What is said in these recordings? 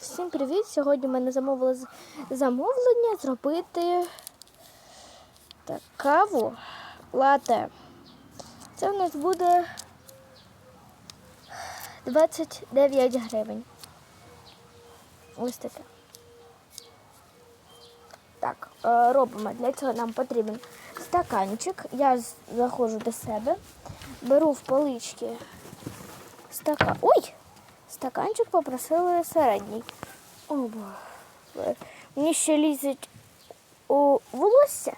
Всім привіт! Сьогодні мене замовили замовлення зробити так, каву лате. Це у нас буде 29 гривень. Ось таке. Так, е, робимо. Для цього нам потрібен стаканчик. Я заходжу до себе, беру в полички стакан. Ой! Стаканчик попросили середній. О, боже. Мені ще лізуть у волосся.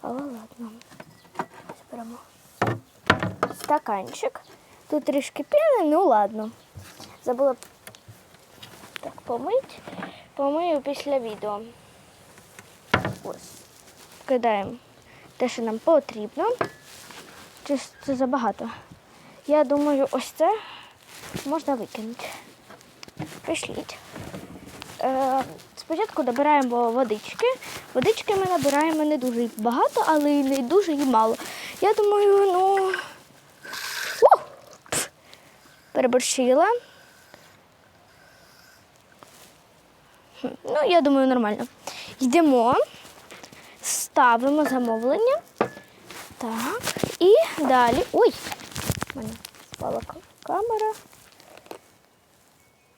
Але ладно. Зберемо. Стаканчик. Тут трішки піни, ну ладно. Забула так помить. Помию після відео. Ось. Кидаємо те, що нам потрібно. Чи це забагато? Я думаю, ось це можна викинути. Пішліть. Е, спочатку набираємо водички. Водички ми набираємо не дуже багато, але й не дуже і мало. Я думаю, ну. О! Переборщила. Ну, я думаю, нормально. Йдемо, ставимо замовлення. Так. І далі. Ой! У мене спала к- камера.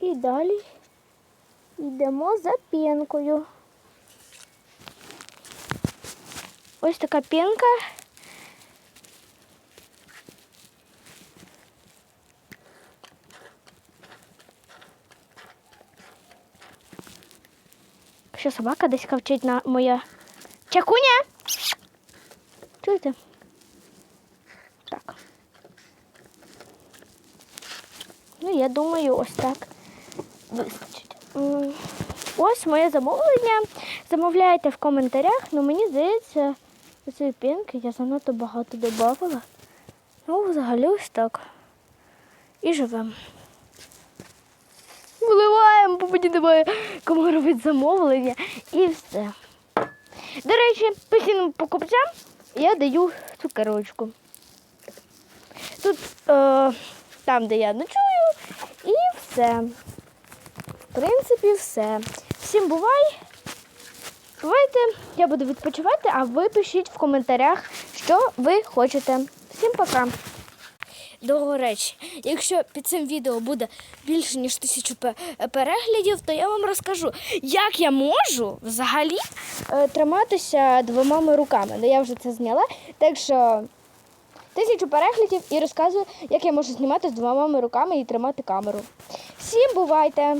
І далі йдемо за пінкою. Ось така пінка. Що собака десь кавчить на моя чакуня? Чуєте? Ну, я думаю, ось так вистачить. Ось моє замовлення. Замовляйте в коментарях. Ну, мені здається, цієї пінки я занадто багато додавала. Ну, взагалі ось так. І живемо. Вливаємо, бо мені немає кому робити замовлення. І все. До речі, постійним покупцям я даю цукерочку. Тут е, там, де я ночую, все. В принципі, все. Всім бувай. Бувайте, я буду відпочивати, а ви пишіть в коментарях, що ви хочете. Всім пока. До речі, якщо під цим відео буде більше ніж тисячу переглядів, то я вам розкажу, як я можу взагалі е, триматися двома руками. Ну, я вже це зняла. Так що тисячу переглядів і розказую, як я можу знімати з двома руками і тримати камеру. Всім бувайте!